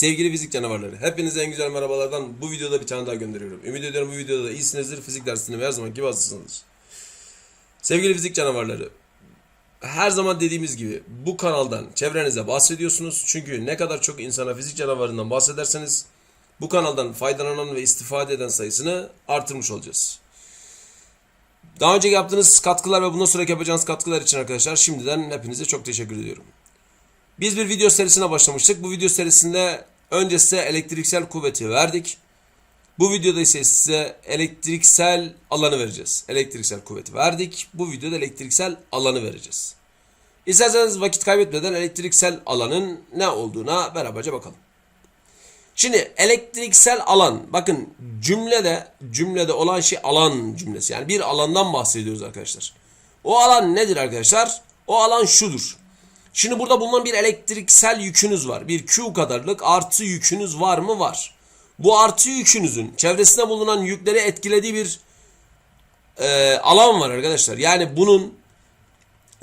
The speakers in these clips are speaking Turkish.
Sevgili fizik canavarları, hepinize en güzel merhabalardan bu videoda bir tane daha gönderiyorum. Ümit ediyorum bu videoda da iyisinizdir, fizik dersinde her zaman gibi hazırsınızdır. Sevgili fizik canavarları, her zaman dediğimiz gibi bu kanaldan çevrenize bahsediyorsunuz. Çünkü ne kadar çok insana fizik canavarından bahsederseniz bu kanaldan faydalanan ve istifade eden sayısını artırmış olacağız. Daha önce yaptığınız katkılar ve bundan sonraki yapacağınız katkılar için arkadaşlar şimdiden hepinize çok teşekkür ediyorum. Biz bir video serisine başlamıştık. Bu video serisinde önce size elektriksel kuvveti verdik. Bu videoda ise size elektriksel alanı vereceğiz. Elektriksel kuvveti verdik. Bu videoda elektriksel alanı vereceğiz. İsterseniz vakit kaybetmeden elektriksel alanın ne olduğuna beraberce bakalım. Şimdi elektriksel alan bakın cümlede cümlede olan şey alan cümlesi. Yani bir alandan bahsediyoruz arkadaşlar. O alan nedir arkadaşlar? O alan şudur. Şimdi burada bulunan bir elektriksel yükünüz var. Bir Q kadarlık artı yükünüz var mı? Var. Bu artı yükünüzün çevresinde bulunan yükleri etkilediği bir e, alan var arkadaşlar. Yani bunun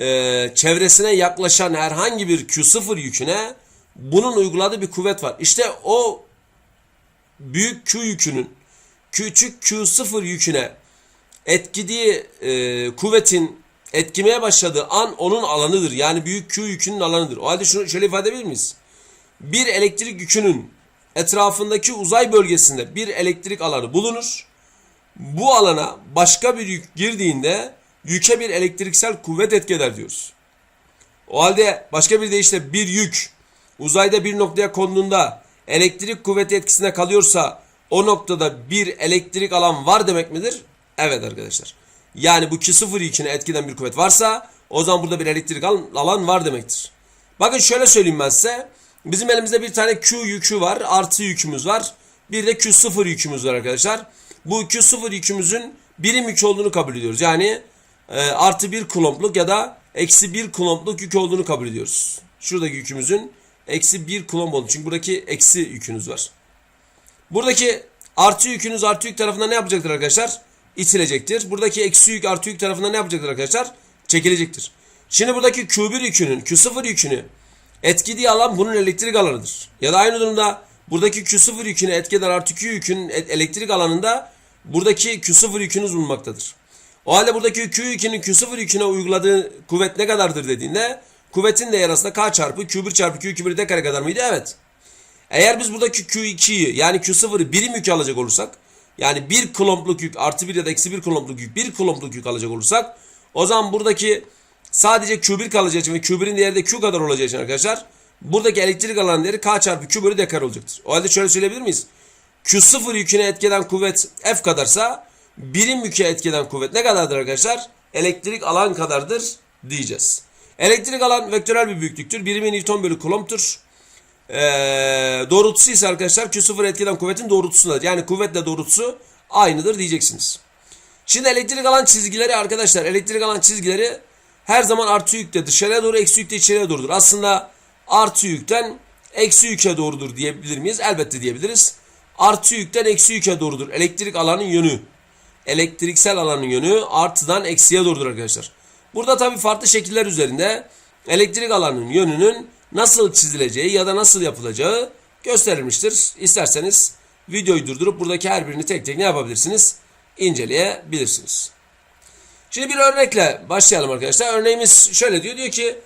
e, çevresine yaklaşan herhangi bir Q0 yüküne bunun uyguladığı bir kuvvet var. İşte o büyük Q yükünün küçük Q0 yüküne etkilediği e, kuvvetin etkimeye başladığı an onun alanıdır. Yani büyük Q yükünün alanıdır. O halde şunu şöyle ifade edebilir miyiz? Bir elektrik yükünün etrafındaki uzay bölgesinde bir elektrik alanı bulunur. Bu alana başka bir yük girdiğinde yüke bir elektriksel kuvvet etki eder diyoruz. O halde başka bir deyişle bir yük uzayda bir noktaya konduğunda elektrik kuvveti etkisine kalıyorsa o noktada bir elektrik alan var demek midir? Evet arkadaşlar. Yani bu Q0 yüküne etkiden bir kuvvet varsa o zaman burada bir elektrik alan var demektir. Bakın şöyle söyleyeyim ben size. Bizim elimizde bir tane Q yükü var. Artı yükümüz var. Bir de Q0 yükümüz var arkadaşlar. Bu Q0 yükümüzün birim yük olduğunu kabul ediyoruz. Yani e, artı bir kulompluk ya da eksi bir kulompluk yük olduğunu kabul ediyoruz. Şuradaki yükümüzün eksi bir kulomb olduğunu. Çünkü buradaki eksi yükünüz var. Buradaki artı yükünüz artı yük tarafından ne yapacaktır arkadaşlar? İtilecektir. Buradaki eksi yük artı yük tarafından ne yapacaktır arkadaşlar? Çekilecektir. Şimdi buradaki Q1 yükünün Q0 yükünü etkilediği alan bunun elektrik alanıdır. Ya da aynı durumda buradaki Q0 yükünü etkeden artı Q yükünün elektrik alanında buradaki Q0 yükünüz bulunmaktadır. O halde buradaki Q yükünün Q0 yüküne uyguladığı kuvvet ne kadardır dediğinde kuvvetin değeri aslında K çarpı Q1 çarpı Q2 de kare kadar mıydı? Evet. Eğer biz buradaki Q2'yi yani Q0'ı birim yük alacak olursak yani bir klompluk yük artı bir ya da eksi bir klompluk yük bir klompluk yük alacak olursak o zaman buradaki sadece Q1 kalacağı için ve Q1'in değeri de Q kadar olacağı için arkadaşlar buradaki elektrik alan değeri K çarpı Q bölü D kare olacaktır. O halde şöyle söyleyebilir miyiz? Q0 yüküne etkeden kuvvet F kadarsa birim yüke etkeden kuvvet ne kadardır arkadaşlar? Elektrik alan kadardır diyeceğiz. Elektrik alan vektörel bir büyüklüktür. Birimi Newton bölü Coulomb'tur. Ee, doğrultusu ise arkadaşlar Q0 etkiden kuvvetin doğrultusundadır. Yani kuvvetle doğrultusu aynıdır diyeceksiniz. Şimdi elektrik alan çizgileri arkadaşlar elektrik alan çizgileri her zaman artı yükte dışarıya doğru eksi yükte içeriye doğrudur. Aslında artı yükten eksi yüke doğrudur diyebilir miyiz? Elbette diyebiliriz. Artı yükten eksi yüke doğrudur. Elektrik alanın yönü. Elektriksel alanın yönü artıdan eksiye doğrudur arkadaşlar. Burada tabi farklı şekiller üzerinde elektrik alanın yönünün nasıl çizileceği ya da nasıl yapılacağı gösterilmiştir. İsterseniz videoyu durdurup buradaki her birini tek tek ne yapabilirsiniz? İnceleyebilirsiniz. Şimdi bir örnekle başlayalım arkadaşlar. Örneğimiz şöyle diyor. Diyor ki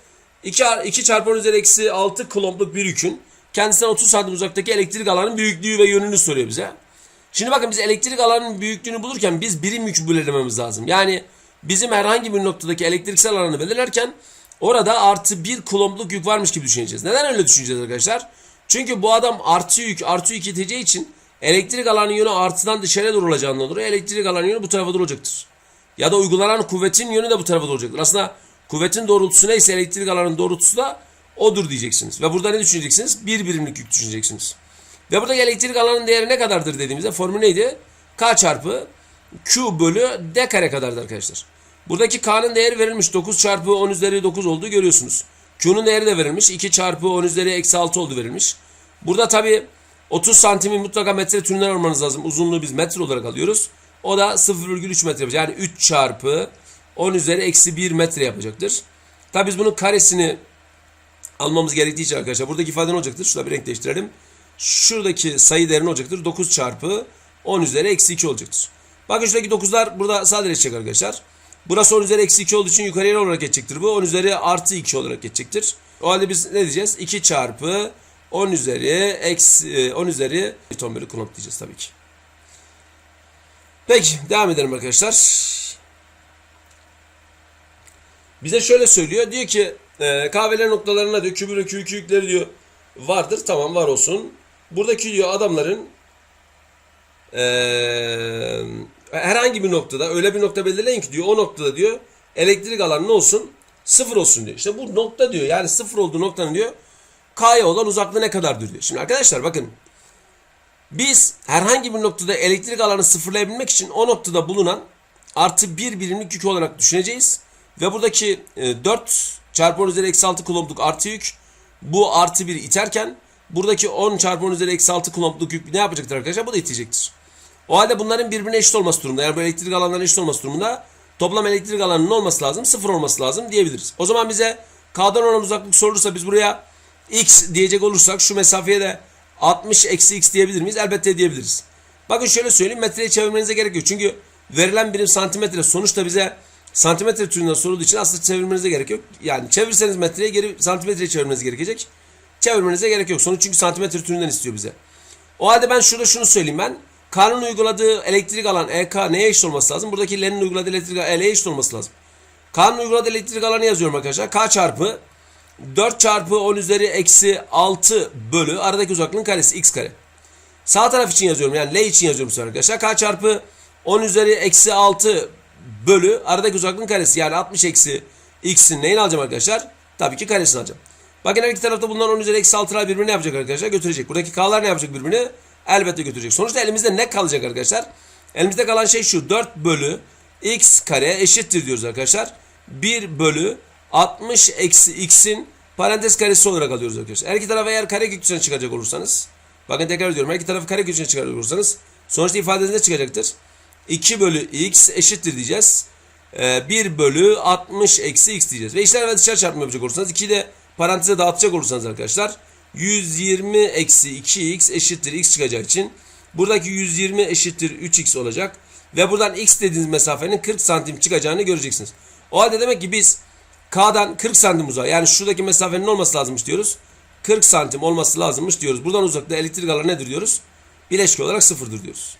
2, 2 çarpı 10 üzeri eksi 6 kulompluk bir yükün kendisinden 30 santim uzaktaki elektrik alanın büyüklüğü ve yönünü soruyor bize. Şimdi bakın biz elektrik alanının büyüklüğünü bulurken biz birim yük belirlememiz lazım. Yani bizim herhangi bir noktadaki elektriksel alanı belirlerken orada artı bir kulompluk yük varmış gibi düşüneceğiz. Neden öyle düşüneceğiz arkadaşlar? Çünkü bu adam artı yük artı yük iteceği için elektrik alanın yönü artıdan dışarıya doğru olacağından dolayı elektrik alanın yönü bu tarafa doğru olacaktır. Ya da uygulanan kuvvetin yönü de bu tarafa doğru olacaktır. Aslında kuvvetin doğrultusu neyse elektrik alanın doğrultusu da odur diyeceksiniz. Ve burada ne düşüneceksiniz? Bir birimlik yük düşüneceksiniz. Ve buradaki elektrik alanın değeri ne kadardır dediğimizde formül neydi? K çarpı Q bölü D kare kadardır arkadaşlar. Buradaki K'nın değeri verilmiş. 9 çarpı 10 üzeri 9 olduğu görüyorsunuz. Q'nun değeri de verilmiş. 2 çarpı 10 üzeri eksi 6 oldu verilmiş. Burada tabi 30 santimi mutlaka metre türünden almanız lazım. Uzunluğu biz metre olarak alıyoruz. O da 0,3 metre yapacak. Yani 3 çarpı 10 üzeri eksi 1 metre yapacaktır. Tabi biz bunun karesini almamız gerektiği için arkadaşlar buradaki ifade ne olacaktır? Şurada bir renk değiştirelim. şuradaki sayı değeri ne olacaktır? 9 çarpı 10 üzeri eksi 2 olacaktır. Bakın şuradaki 9'lar burada sadeleşecek arkadaşlar. Burası 10 üzeri eksi 2 olduğu için yukarıya olarak geçecektir bu? 10 üzeri artı 2 olarak geçecektir. O halde biz ne diyeceğiz? 2 çarpı 10 üzeri eksi 10 üzeri ton bölü kulomb diyeceğiz tabii ki. Peki devam edelim arkadaşlar. Bize şöyle söylüyor. Diyor ki e, kahveler noktalarına diyor kübür Q yükleri diyor vardır. Tamam var olsun. Buradaki diyor adamların e, herhangi bir noktada öyle bir nokta belirleyin ki diyor o noktada diyor elektrik alanı ne olsun? Sıfır olsun diyor. İşte bu nokta diyor yani sıfır olduğu noktanın diyor K'ya olan uzaklığı ne kadardır diyor. Şimdi arkadaşlar bakın biz herhangi bir noktada elektrik alanı sıfırlayabilmek için o noktada bulunan artı bir birimlik yük olarak düşüneceğiz. Ve buradaki e, 4 çarpı 10 üzeri eksi 6 kulombluk artı yük bu artı 1 iterken buradaki 10 çarpı 10 üzeri eksi 6 kulombluk yük ne yapacaktır arkadaşlar? Bu da itecektir. O halde bunların birbirine eşit olması durumunda yani bu elektrik alanlarının eşit olması durumunda toplam elektrik alanının olması lazım? Sıfır olması lazım diyebiliriz. O zaman bize K'dan olan uzaklık sorulursa biz buraya X diyecek olursak şu mesafeye de 60 eksi X diyebilir miyiz? Elbette diyebiliriz. Bakın şöyle söyleyeyim metreye çevirmenize gerek yok. Çünkü verilen birim santimetre sonuçta bize santimetre türünden sorulduğu için aslında çevirmenize gerek yok. Yani çevirseniz metreye geri santimetreye çevirmeniz gerekecek. Çevirmenize gerek yok. Sonuç çünkü santimetre türünden istiyor bize. O halde ben şurada şunu söyleyeyim ben. K'nın uyguladığı elektrik alan EK neye eşit olması lazım? Buradaki L'nin uyguladığı elektrik alan L'ye eşit olması lazım. K'nın uyguladığı elektrik alanı yazıyorum arkadaşlar. K çarpı 4 çarpı 10 üzeri eksi 6 bölü aradaki uzaklığın karesi x kare. Sağ taraf için yazıyorum yani L için yazıyorum arkadaşlar. K çarpı 10 üzeri eksi 6 bölü aradaki uzaklığın karesi yani 60 eksi x'in neyini alacağım arkadaşlar? Tabii ki karesini alacağım. Bakın her iki tarafta bulunan 10 üzeri eksi 6'lar birbirini yapacak arkadaşlar? Götürecek. Buradaki k'lar ne yapacak birbirini? Elbette götürecek. Sonuçta elimizde ne kalacak arkadaşlar? Elimizde kalan şey şu 4 bölü x kare eşittir diyoruz arkadaşlar. 1 bölü 60 eksi x'in parantez karesi olarak alıyoruz arkadaşlar. Her iki tarafa eğer kare köküne çıkacak olursanız bakın tekrar ediyorum her iki tarafı kare köküne çıkacak olursanız sonuçta ifadeniz ne çıkacaktır? 2 bölü x eşittir diyeceğiz. Ee, 1 bölü 60 eksi x diyeceğiz. Ve içler ve dışarı çarpma yapacak olursanız 2'yi de paranteze dağıtacak olursanız arkadaşlar 120 eksi 2x eşittir x çıkacağı için buradaki 120 eşittir 3x olacak. Ve buradan x dediğiniz mesafenin 40 santim çıkacağını göreceksiniz. O halde demek ki biz K'dan 40 santim uzağa yani şuradaki mesafenin olması lazımmış diyoruz. 40 santim olması lazımmış diyoruz. Buradan uzakta elektrik alanı nedir diyoruz? Bileşke olarak sıfırdır diyoruz.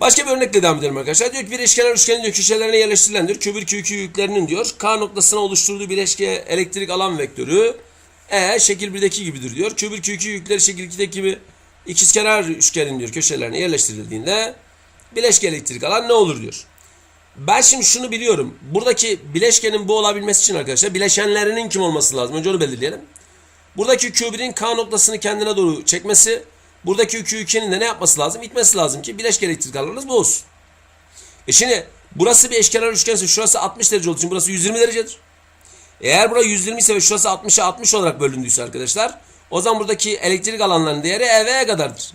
Başka bir örnekle devam edelim arkadaşlar. Diyor ki bir eşkenar üçgenin diyor köşelerine yerleştirilen diyor kübür Q2 yüklerinin diyor K noktasına oluşturduğu bileşke elektrik alan vektörü E şekil 1'deki gibidir diyor. Kübür Q2 yükleri şekil 2'deki gibi ikizkenar üçgenin diyor köşelerine yerleştirildiğinde bileşke elektrik alan ne olur diyor. Ben şimdi şunu biliyorum. Buradaki bileşkenin bu olabilmesi için arkadaşlar bileşenlerinin kim olması lazım? Önce onu belirleyelim. Buradaki Q1'in K noktasını kendine doğru çekmesi, buradaki Q2'nin de ne yapması lazım? İtmesi lazım ki bileşke elektrik alanınız bu olsun. E şimdi burası bir eşkenar üçgense şurası 60 derece olduğu için burası 120 derecedir. Eğer burası 120 ise ve şurası 60'a 60 olarak bölündüyse arkadaşlar o zaman buradaki elektrik alanlarının değeri EV'ye kadardır.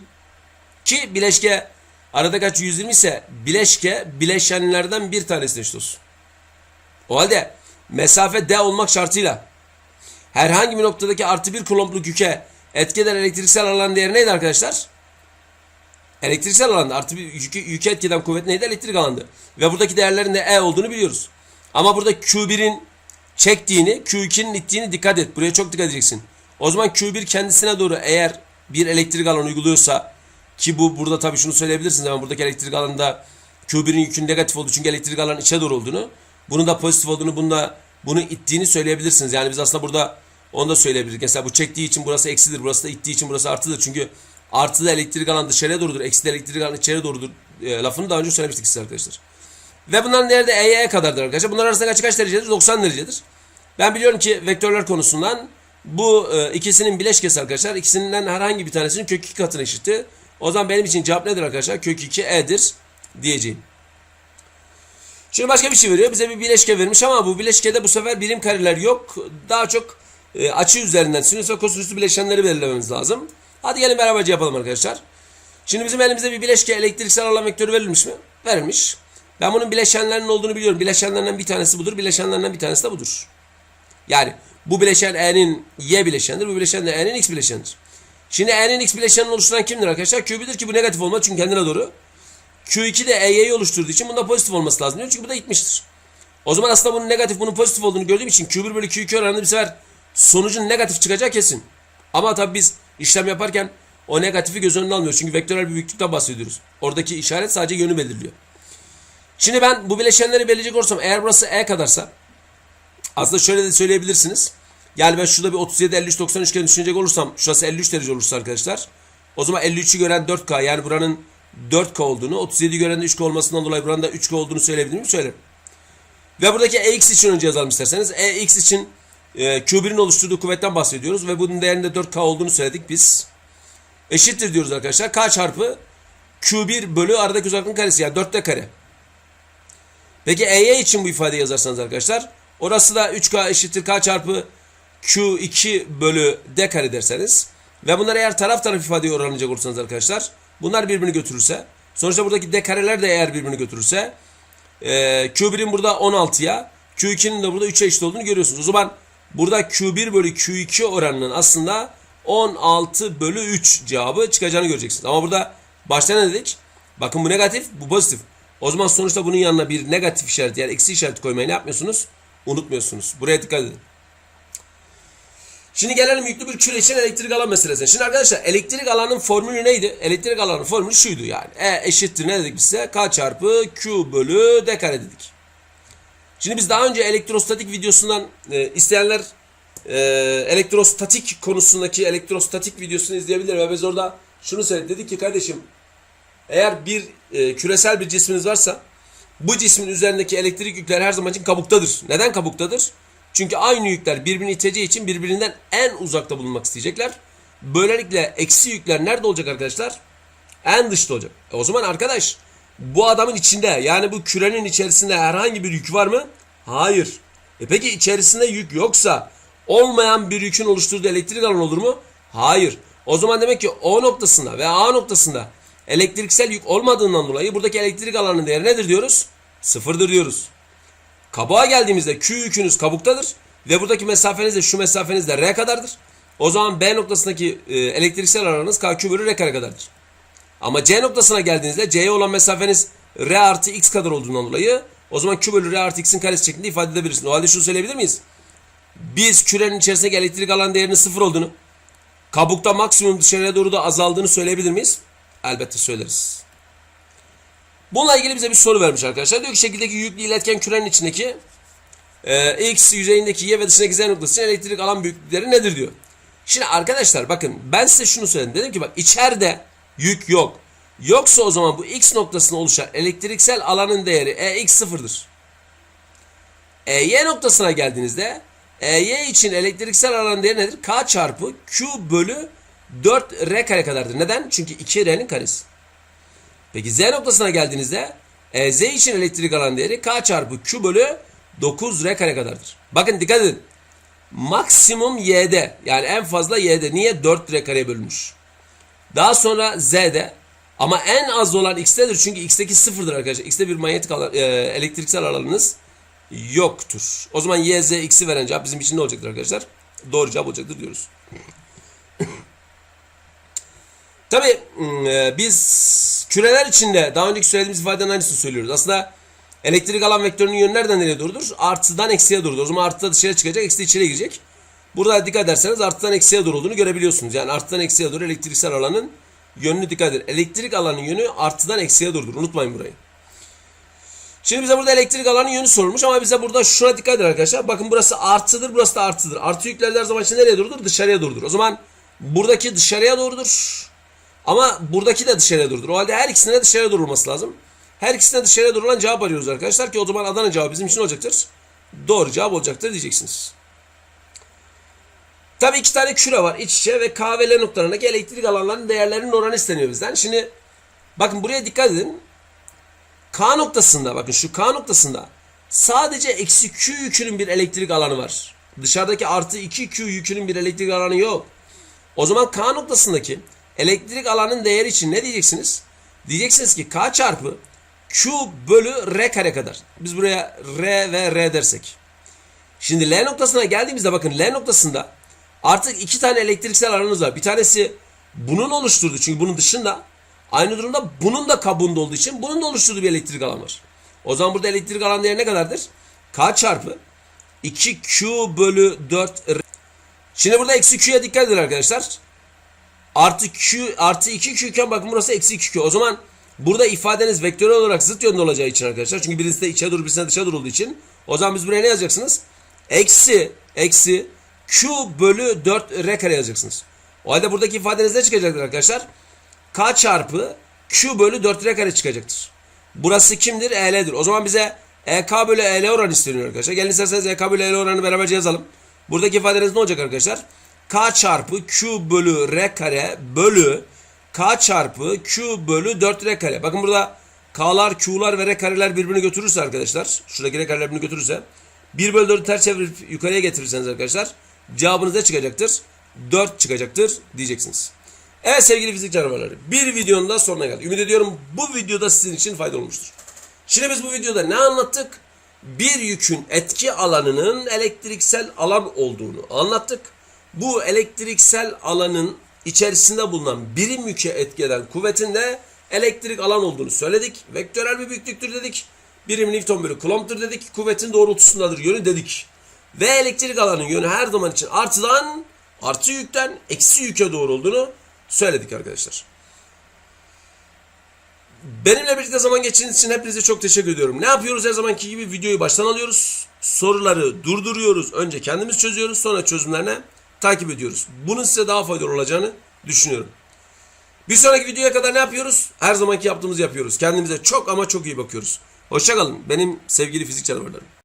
Ki bileşke Arada kaç 120 ise bileşke bileşenlerden bir tanesine eşit. O halde mesafe D olmak şartıyla herhangi bir noktadaki artı bir kulombluk yüke etki eden elektriksel alan değeri neydi arkadaşlar? Elektriksel alanda artı bir yüke, yüke etki eden kuvvet neydi? Elektrik alandı. Ve buradaki değerlerin de E olduğunu biliyoruz. Ama burada Q1'in çektiğini, Q2'nin ittiğini dikkat et. Buraya çok dikkat edeceksin. O zaman Q1 kendisine doğru eğer bir elektrik alan uyguluyorsa ki bu burada tabii şunu söyleyebilirsiniz ama buradaki elektrik alanında Q1'in yükün negatif olduğu çünkü elektrik alanın içe doğru olduğunu, bunun da pozitif olduğunu, bunda bunu ittiğini söyleyebilirsiniz. Yani biz aslında burada onu da söyleyebiliriz. Mesela bu çektiği için burası eksidir, burası da ittiği için burası artıdır. Çünkü artıda elektrik alan dışarıya doğrudur, eksi de elektrik alan içeri doğrudur e, lafını daha önce söylemiştik size arkadaşlar. Ve bunların değeri de E'ye kadardır arkadaşlar. Bunlar arasında kaç kaç derecedir? 90 derecedir. Ben biliyorum ki vektörler konusundan bu e, ikisinin bileşkesi arkadaşlar. ikisinden herhangi bir tanesinin kök 2 katına eşitti. O zaman benim için cevap nedir arkadaşlar? Kök 2 E'dir diyeceğim. Şimdi başka bir şey veriyor. Bize bir bileşke vermiş ama bu bileşkede bu sefer birim kareler yok. Daha çok e, açı üzerinden sinüs ve kosinüsü bileşenleri belirlememiz lazım. Hadi gelin beraberce yapalım arkadaşlar. Şimdi bizim elimizde bir bileşke elektriksel alan vektörü verilmiş mi? Verilmiş. Ben bunun bileşenlerinin olduğunu biliyorum. Bileşenlerinden bir tanesi budur. Bileşenlerinden bir tanesi de budur. Yani bu bileşen E'nin Y bileşenidir. Bu bileşen de E'nin X bileşenidir. Şimdi E'nin X bileşenini oluşturan kimdir arkadaşlar? Q1'dir ki bu negatif olmaz çünkü kendine doğru. Q2 de EY'yi oluşturduğu için bunda pozitif olması lazım diyor. Çünkü bu da gitmiştir. O zaman aslında bunun negatif bunun pozitif olduğunu gördüğüm için Q1 bölü Q2 oranında bir sefer sonucun negatif çıkacağı kesin. Ama tabii biz işlem yaparken o negatifi göz önüne almıyoruz. Çünkü vektörel bir büyüklükten bahsediyoruz. Oradaki işaret sadece yönü belirliyor. Şimdi ben bu bileşenleri belirleyecek olursam eğer burası E kadarsa aslında şöyle de söyleyebilirsiniz. Yani ben şurada bir 37 53 90 üçgen düşünecek olursam şurası 53 derece olursa arkadaşlar o zaman 53'ü gören 4K yani buranın 4K olduğunu 37'yi gören de 3K olmasından dolayı buranın da 3K olduğunu söyleyebilir miyim? Söylerim. Ve buradaki EX için önce yazalım isterseniz. EX için e, Q1'in oluşturduğu kuvvetten bahsediyoruz ve bunun değerinde 4K olduğunu söyledik biz. Eşittir diyoruz arkadaşlar. K çarpı Q1 bölü aradaki uzaklığın karesi yani 4D kare. Peki EY için bu ifadeyi yazarsanız arkadaşlar orası da 3K eşittir K çarpı Q2 bölü D kare derseniz ve bunları eğer taraf taraf ifadeye oranlayacak olursanız arkadaşlar bunlar birbirini götürürse sonuçta buradaki D kareler de eğer birbirini götürürse e, Q1'in burada 16'ya Q2'nin de burada 3'e eşit olduğunu görüyorsunuz. O zaman burada Q1 bölü Q2 oranının aslında 16 bölü 3 cevabı çıkacağını göreceksiniz. Ama burada başta ne dedik? Bakın bu negatif, bu pozitif. O zaman sonuçta bunun yanına bir negatif işareti yani eksi işareti koymayı ne yapmıyorsunuz? Unutmuyorsunuz. Buraya dikkat edin. Şimdi gelelim yüklü bir küre için elektrik alan meselesine. Şimdi arkadaşlar elektrik alanın formülü neydi? Elektrik alanın formülü şuydu yani. E eşittir ne dedik biz size? K çarpı Q bölü D kare dedik. Şimdi biz daha önce elektrostatik videosundan e, isteyenler e, elektrostatik konusundaki elektrostatik videosunu izleyebilir ve biz orada şunu söyledik. Dedik ki kardeşim eğer bir e, küresel bir cisminiz varsa bu cismin üzerindeki elektrik yükler her zaman için kabuktadır. Neden kabuktadır? Çünkü aynı yükler birbirini iteceği için birbirinden en uzakta bulunmak isteyecekler. Böylelikle eksi yükler nerede olacak arkadaşlar? En dışta olacak. E o zaman arkadaş bu adamın içinde yani bu kürenin içerisinde herhangi bir yük var mı? Hayır. E peki içerisinde yük yoksa olmayan bir yükün oluşturduğu elektrik alan olur mu? Hayır. O zaman demek ki O noktasında ve A noktasında elektriksel yük olmadığından dolayı buradaki elektrik alanının değeri nedir diyoruz? Sıfırdır diyoruz. Kabuğa geldiğimizde Q yükünüz kabuktadır ve buradaki mesafeniz de şu mesafeniz de R kadardır. O zaman B noktasındaki e, elektriksel alanınız KQ bölü R kare kadardır. Ama C noktasına geldiğinizde C'ye olan mesafeniz R artı X kadar olduğundan dolayı o zaman Q bölü R artı X'in karesi şeklinde ifade edebilirsiniz. O halde şunu söyleyebilir miyiz? Biz kürenin içerisindeki elektrik alan değerinin sıfır olduğunu, kabukta maksimum dışarıya doğru da azaldığını söyleyebilir miyiz? Elbette söyleriz. Bununla ilgili bize bir soru vermiş arkadaşlar. Diyor ki şekildeki yüklü iletken kürenin içindeki e, X yüzeyindeki Y ve dışındaki Z noktası elektrik alan büyüklükleri nedir diyor. Şimdi arkadaşlar bakın ben size şunu söyledim. Dedim ki bak içeride yük yok. Yoksa o zaman bu X noktasına oluşan elektriksel alanın değeri EX sıfırdır. EY noktasına geldiğinizde EY için elektriksel alanın değeri nedir? K çarpı Q bölü 4 R kare kadardır. Neden? Çünkü 2 R'nin karesi. Peki Z noktasına geldiğinizde e, Z için elektrik alan değeri K çarpı Q bölü 9 R kare kadardır. Bakın dikkat edin. Maksimum Y'de yani en fazla Y'de. Niye? 4 R kareye bölünmüş. Daha sonra Z'de ama en az olan X'tedir. Çünkü X'teki sıfırdır arkadaşlar. X'te bir manyetik alan, e, elektriksel alanınız yoktur. O zaman Y, Z, X'i veren cevap bizim için ne olacaktır arkadaşlar? Doğru cevap olacaktır diyoruz. Tabi biz küreler içinde daha önceki söylediğimiz ifadenin aynısını söylüyoruz. Aslında elektrik alan vektörünün yönü nereden nereye doğrudur? Artıdan eksiye doğrudur. O zaman artı da dışarı çıkacak, eksi de içeriye girecek. Burada dikkat ederseniz artıdan eksiye doğru olduğunu görebiliyorsunuz. Yani artıdan eksiye doğru elektriksel alanın yönünü dikkat edin. Elektrik alanın yönü artıdan eksiye doğrudur. Unutmayın burayı. Şimdi bize burada elektrik alanın yönü sorulmuş ama bize burada şuna dikkat edin arkadaşlar. Bakın burası artıdır, burası da artıdır. Artı yükler her zaman için nereye doğrudur? Dışarıya doğrudur. O zaman buradaki dışarıya doğrudur. Ama buradaki de dışarıya durdur. O halde her ikisine dışarıya durulması lazım. Her ikisine dışarıya durulan cevap arıyoruz arkadaşlar ki o zaman Adana cevabı bizim için olacaktır. Doğru cevap olacaktır diyeceksiniz. Tabii iki tane küre var iç içe ve K ve L noktalarındaki elektrik alanlarının değerlerinin oranı isteniyor bizden. Şimdi bakın buraya dikkat edin. K noktasında bakın şu K noktasında sadece eksi Q yükünün bir elektrik alanı var. Dışarıdaki artı 2 Q yükünün bir elektrik alanı yok. O zaman K noktasındaki elektrik alanın değeri için ne diyeceksiniz? Diyeceksiniz ki K çarpı Q bölü R kare kadar. Biz buraya R ve R dersek. Şimdi L noktasına geldiğimizde bakın L noktasında artık iki tane elektriksel alanınız var. Bir tanesi bunun oluşturduğu çünkü bunun dışında aynı durumda bunun da kabuğunda olduğu için bunun da oluşturduğu bir elektrik alan var. O zaman burada elektrik alan değeri ne kadardır? K çarpı 2Q bölü 4 R. Şimdi burada eksi Q'ya dikkat edin arkadaşlar. Artı Q artı 2Q iken bakın burası eksi 2Q. O zaman burada ifadeniz vektörel olarak zıt yönde olacağı için arkadaşlar. Çünkü birisi de içe doğru birisi de dışa doğru olduğu için. O zaman biz buraya ne yazacaksınız? Eksi eksi Q bölü 4 R kare yazacaksınız. O halde buradaki ifadeniz ne çıkacaktır arkadaşlar? K çarpı Q bölü 4 R kare çıkacaktır. Burası kimdir? EL'dir. O zaman bize EK bölü EL oranı isteniyor arkadaşlar. Gelin isterseniz EK bölü EL oranı beraberce yazalım. Buradaki ifadeniz ne olacak arkadaşlar? K çarpı Q bölü R kare bölü K çarpı Q bölü 4 R kare. Bakın burada K'lar, Q'lar ve R kareler birbirini götürürse arkadaşlar. Şuradaki R kareler birbirini götürürse. 1 bölü 4'ü ters çevirip yukarıya getirirseniz arkadaşlar. Cevabınız ne çıkacaktır? 4 çıkacaktır diyeceksiniz. Evet sevgili fizik canavarları. Bir videonun da sonuna geldik. Ümit ediyorum bu videoda sizin için faydalı olmuştur. Şimdi biz bu videoda ne anlattık? Bir yükün etki alanının elektriksel alan olduğunu anlattık. Bu elektriksel alanın içerisinde bulunan birim yüke etki eden kuvvetin de elektrik alan olduğunu söyledik. Vektörel bir büyüklüktür dedik. Birim Newton bölü Coulomb'dur dedik. Kuvvetin doğrultusundadır yönü dedik. Ve elektrik alanın yönü her zaman için artıdan, artı yükten eksi yüke doğru olduğunu söyledik arkadaşlar. Benimle birlikte zaman geçirdiğiniz için hepinize çok teşekkür ediyorum. Ne yapıyoruz her zamanki gibi videoyu baştan alıyoruz. Soruları durduruyoruz. Önce kendimiz çözüyoruz. Sonra çözümlerine takip ediyoruz. Bunun size daha faydalı olacağını düşünüyorum. Bir sonraki videoya kadar ne yapıyoruz? Her zamanki yaptığımızı yapıyoruz. Kendimize çok ama çok iyi bakıyoruz. Hoşçakalın benim sevgili fizik canavarlarım.